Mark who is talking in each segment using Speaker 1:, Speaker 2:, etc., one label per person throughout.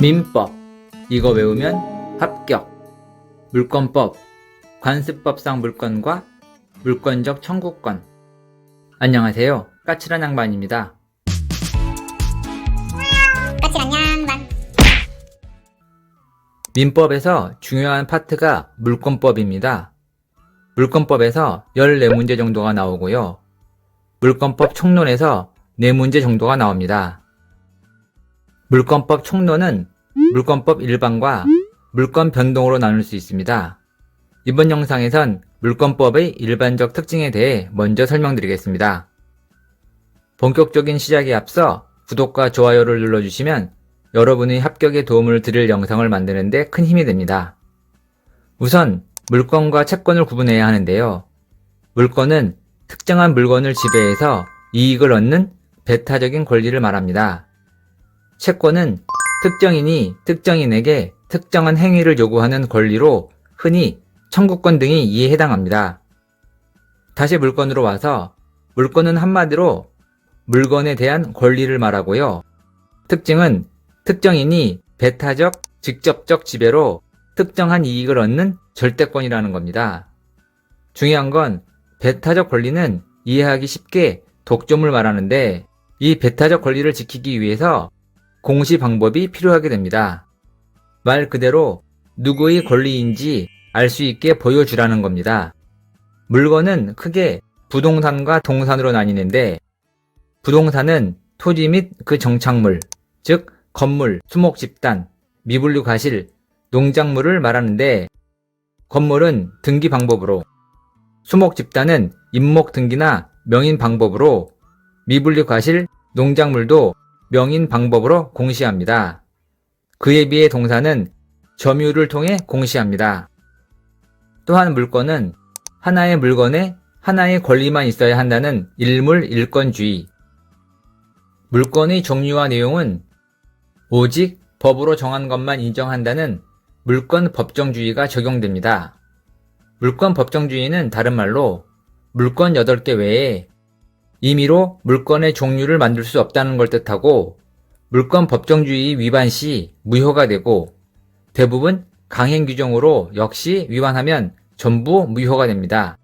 Speaker 1: 민법. 이거 외우면 합격. 물권법. 관습법상 물권과 물권적 청구권. 안녕하세요. 까칠한 양반입니다.
Speaker 2: 까칠한 양반.
Speaker 1: 민법에서 중요한 파트가 물권법입니다. 물권법에서 14문제 정도가 나오고요. 물권법 총론에서 4문제 정도가 나옵니다 물권법 총론은 물권법 일반과 물권 변동으로 나눌 수 있습니다. 이번 영상에선 물권법의 일반적 특징에 대해 먼저 설명드리겠습니다. 본격적인 시작에 앞서 구독과 좋아요를 눌러주시면 여러분의 합격에 도움을 드릴 영상을 만드는데 큰 힘이 됩니다. 우선 물권과 채권을 구분해야 하는데요. 물권은 특정한 물건을 지배해서 이익을 얻는 배타적인 권리를 말합니다. 채권은 특정인이 특정인에게 특정한 행위를 요구하는 권리로 흔히 청구권 등이 이에 해당합니다. 다시 물건으로 와서 물건은 한마디로 물건에 대한 권리를 말하고요. 특징은 특정인이 배타적, 직접적 지배로 특정한 이익을 얻는 절대권이라는 겁니다. 중요한 건 배타적 권리는 이해하기 쉽게 독점을 말하는데 이 배타적 권리를 지키기 위해서 공시 방법이 필요하게 됩니다. 말 그대로 누구의 권리인지 알 수 있게 보여주라는 겁니다. 물건은 크게 부동산과 동산으로 나뉘는데 부동산은 토지 및 그 정착물, 즉 건물, 수목 집단, 미분류 과실, 농작물을 말하는데 건물은 등기 방법으로 수목 집단은 임목 등기나 명인 방법으로 미분류 과실, 농작물도 명인 방법으로 공시합니다. 그에 비해 동사는 점유를 통해 공시합니다. 또한 물건은 하나의 물건에 하나의 권리만 있어야 한다는 일물 일권주의. 물건의 종류와 내용은 오직 법으로 정한 것만 인정한다는 물권 법정주의가 적용됩니다. 물권 법정주의는 다른 말로 물권 8개 외에 임의로 물건의 종류를 만들 수 없다는 걸 뜻하고 물권 법정주의 위반 시 무효가 되고 대부분 강행 규정으로 역시 위반하면 전부 무효가 됩니다.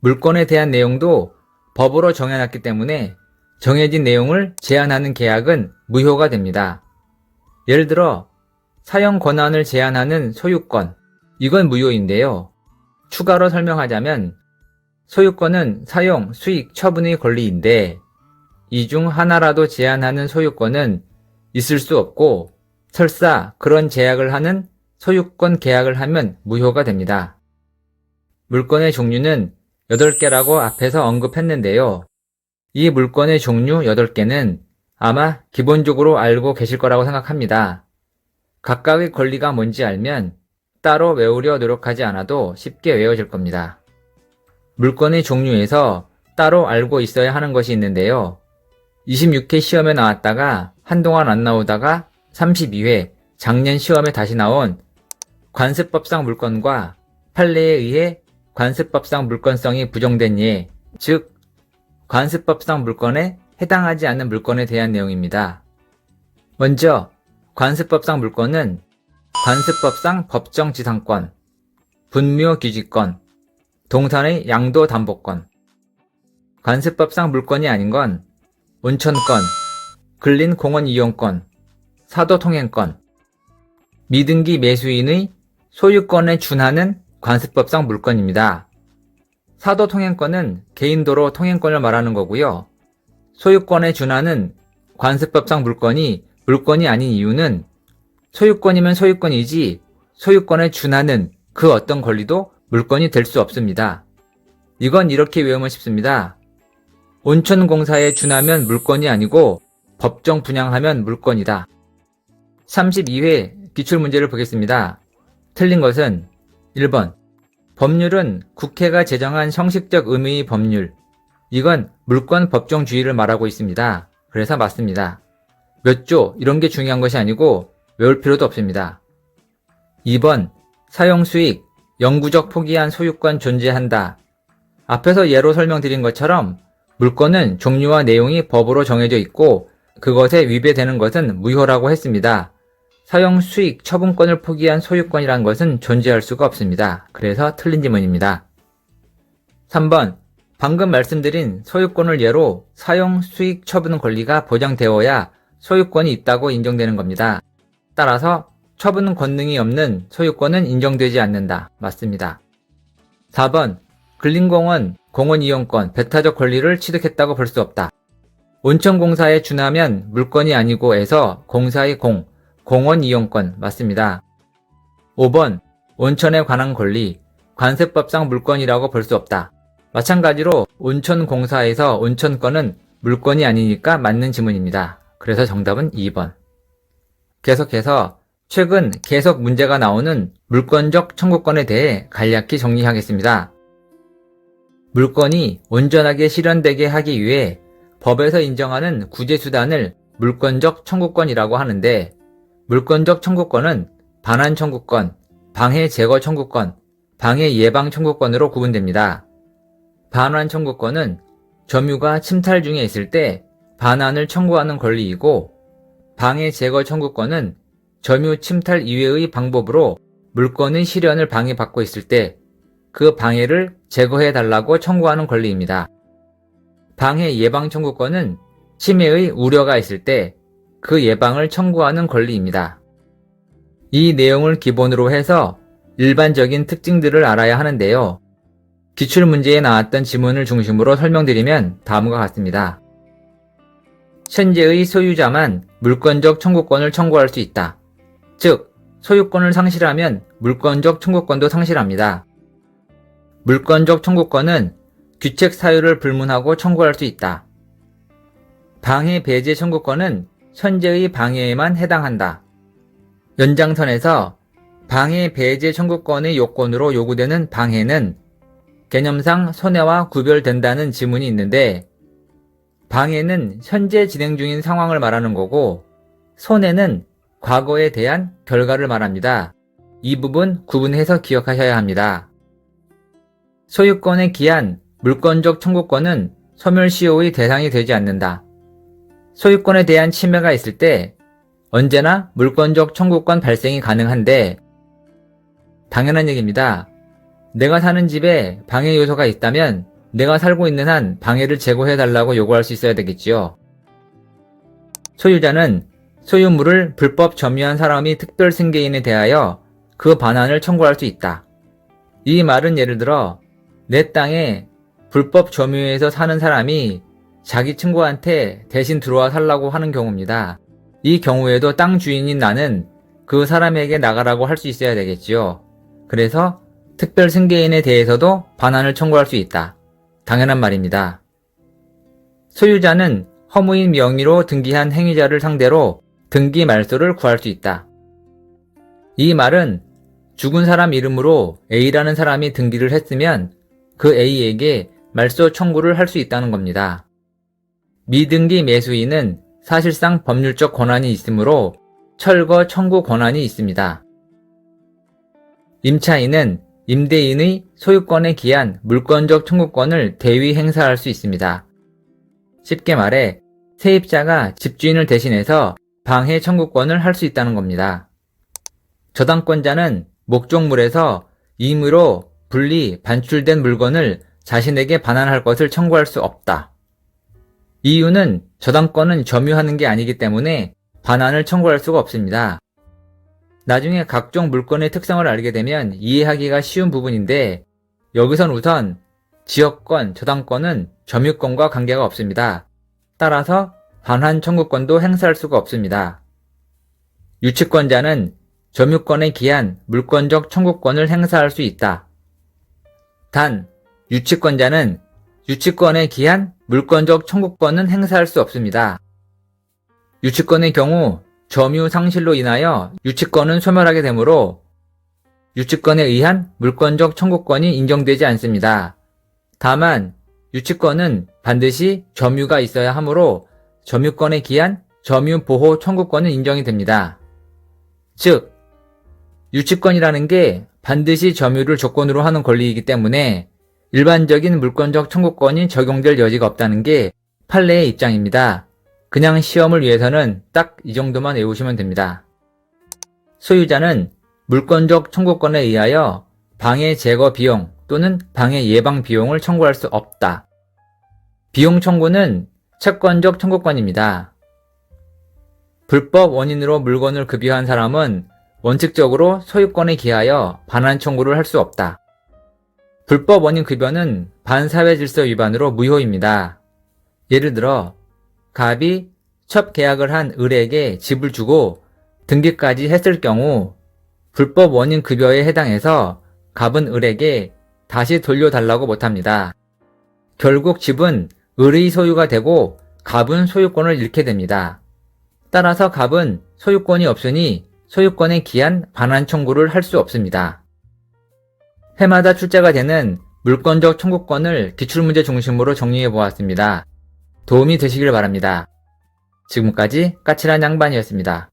Speaker 1: 물건에 대한 내용도 법으로 정해놨기 때문에 정해진 내용을 제한하는 계약은 무효가 됩니다. 예를 들어 사용 권한을 제한하는 소유권 이건 무효인데요. 추가로 설명하자면 소유권은 사용, 수익, 처분의 권리인데 이 중 하나라도 제한하는 소유권은 있을 수 없고 설사 그런 제약을 하는 소유권 계약을 하면 무효가 됩니다. 물건의 종류는 8개라고 앞에서 언급했는데요. 이 물건의 종류 8개는 아마 기본적으로 알고 계실 거라고 생각합니다. 각각의 권리가 뭔지 알면 따로 외우려 노력하지 않아도 쉽게 외워질 겁니다. 물건의 종류에서 따로 알고 있어야 하는 것이 있는데요. 26회 시험에 나왔다가 한동안 안 나오다가 32회 작년 시험에 다시 나온 관습법상 물건과 판례에 의해 관습법상 물건성이 부정된 예, 즉 관습법상 물건에 해당하지 않는 물건에 대한 내용입니다. 먼저 관습법상 물건은 관습법상 법정지상권, 분묘규직권, 동산의 양도 담보권, 관습법상 물건이 아닌 건 온천권, 근린 공원 이용권, 사도 통행권, 미등기 매수인의 소유권에 준하는 관습법상 물건입니다. 사도 통행권은 개인도로 통행권을 말하는 거고요. 소유권에 준하는 관습법상 물건이 물건이 아닌 이유는 소유권이면 소유권이지 소유권에 준하는 그 어떤 권리도 물건이 될 수 없습니다. 이건 이렇게 외우면 쉽습니다. 온천공사에 준하면 물건이 아니고 법정 분양하면 물건이다. 32회 기출문제를 보겠습니다. 틀린 것은 1번. 법률은 국회가 제정한 형식적 의미의 법률. 이건 물권 법정주의를 말하고 있습니다. 그래서 맞습니다. 몇 조, 이런 게 중요한 것이 아니고 외울 필요도 없습니다. 2번. 사용 수익, 영구적 포기한 소유권 존재한다. 앞에서 예로 설명드린 것처럼 물건은 종류와 내용이 법으로 정해져 있고 그것에 위배되는 것은 무효라고 했습니다. 사용 수익 처분권을 포기한 소유권이란 것은 존재할 수가 없습니다. 그래서 틀린 지문입니다. 3번. 방금 말씀드린 소유권을 예로 사용 수익 처분 권리가 보장되어야 소유권이 있다고 인정되는 겁니다. 따라서 처분 권능이 없는 소유권은 인정되지 않는다. 맞습니다. 4번. 근린공원 공원 이용권, 배타적 권리를 취득했다고 볼 수 없다. 온천공사에 준하면 물건이 아니고 해서 공사의 공, 공원 이용권 맞습니다. 5번. 온천에 관한 권리, 관세법상 물건이라고 볼 수 없다. 마찬가지로 온천공사에서 온천권은 물건이 아니니까 맞는 지문입니다. 그래서 정답은 2번. 계속해서 최근 계속 문제가 나오는 물권적 청구권에 대해 간략히 정리하겠습니다. 물건이 온전하게 실현되게 하기 위해 법에서 인정하는 구제수단을 물권적 청구권이라고 하는데 물권적 청구권은 반환 청구권, 방해 제거 청구권, 방해 예방 청구권으로 구분됩니다. 반환 청구권은 점유가 침탈 중에 있을 때 반환을 청구하는 권리이고 방해 제거 청구권은 점유 침탈 이외의 방법으로 물건의 실현을 방해받고 있을 때 그 방해를 제거해 달라고 청구하는 권리입니다. 방해 예방 청구권은 침해의 우려가 있을 때 그 예방을 청구하는 권리입니다. 이 내용을 기본으로 해서 일반적인 특징들을 알아야 하는데요. 기출 문제에 나왔던 지문을 중심으로 설명드리면 다음과 같습니다. 현재의 소유자만 물권적 청구권을 청구할 수 있다. 즉, 소유권을 상실하면 물권적 청구권도 상실합니다. 물권적 청구권은 규책 사유를 불문하고 청구할 수 있다. 방해 배제 청구권은 현재의 방해에만 해당한다. 연장선에서 방해 배제 청구권의 요건으로 요구되는 방해는 개념상 손해와 구별된다는 지문이 있는데 방해는 현재 진행 중인 상황을 말하는 거고 손해는 과거에 대한 결과를 말합니다. 이 부분 구분해서 기억하셔야 합니다. 소유권의 기한, 물권적 청구권은 소멸시효의 대상이 되지 않는다. 소유권에 대한 침해가 있을 때 언제나 물권적 청구권 발생이 가능한데 당연한 얘기입니다. 내가 사는 집에 방해 요소가 있다면 내가 살고 있는 한 방해를 제거해 달라고 요구할 수 있어야 되겠지요. 소유자는 소유물을 불법 점유한 사람이 특별 승계인에 대하여 그 반환을 청구할 수 있다. 이 말은 예를 들어 내 땅에 불법 점유해서 사는 사람이 자기 친구한테 대신 들어와 살라고 하는 경우입니다. 이 경우에도 땅 주인인 나는 그 사람에게 나가라고 할 수 있어야 되겠지요. 그래서 특별 승계인에 대해서도 반환을 청구할 수 있다. 당연한 말입니다. 소유자는 허무인 명의로 등기한 행위자를 상대로 등기 말소를 구할 수 있다. 이 말은 죽은 사람 이름으로 A라는 사람이 등기를 했으면 그 A에게 말소 청구를 할 수 있다는 겁니다. 미등기 매수인은 사실상 법률적 권한이 있으므로 철거 청구 권한이 있습니다. 임차인은 임대인의 소유권에 기한 물권적 청구권을 대위 행사할 수 있습니다. 쉽게 말해 세입자가 집주인을 대신해서 방해 청구권을 할 수 있다는 겁니다. 저당권자는 목적물에서 임의로 분리, 반출된 물건을 자신에게 반환할 것을 청구할 수 없다. 이유는 저당권은 점유하는 게 아니기 때문에 반환을 청구할 수가 없습니다. 나중에 각종 물건의 특성을 알게 되면 이해하기가 쉬운 부분인데 여기선 우선 지역권, 저당권은 점유권과 관계가 없습니다. 따라서 반환 청구권도 행사할 수가 없습니다. 유치권자는 점유권에 기한 물권적 청구권을 행사할 수 있다. 단, 유치권자는 유치권에 기한 물권적 청구권은 행사할 수 없습니다. 유치권의 경우 점유 상실로 인하여 유치권은 소멸하게 되므로 유치권에 의한 물권적 청구권이 인정되지 않습니다. 다만 유치권은 반드시 점유가 있어야 하므로 점유권에 기한 점유 보호 청구권은 인정이 됩니다. 즉, 유치권이라는 게 반드시 점유를 조건으로 하는 권리이기 때문에 일반적인 물권적 청구권이 적용될 여지가 없다는 게 판례의 입장입니다. 그냥 시험을 위해서는 딱 이 정도만 외우시면 됩니다. 소유자는 물권적 청구권에 의하여 방해 제거 비용 또는 방해 예방 비용을 청구할 수 없다. 비용 청구는 채권적 청구권입니다. 불법 원인으로 물건을 급유한 사람은 원칙적으로 소유권에 기하여 반환 청구를 할 수 없다. 불법 원인 급여는 반사회 질서 위반으로 무효입니다. 예를 들어 갑이 첩 계약을 한 을에게 집을 주고 등기까지 했을 경우 불법 원인 급여에 해당해서 갑은 을에게 다시 돌려달라고 못합니다. 결국 집은 을의 소유가 되고 갑은 소유권을 잃게 됩니다. 따라서 갑은 소유권이 없으니 소유권에 기한 반환 청구를 할 수 없습니다. 해마다 출제가 되는 물권적 청구권을 기출문제 중심으로 정리해 보았습니다. 도움이 되시길 바랍니다. 지금까지 까칠한 양반이었습니다.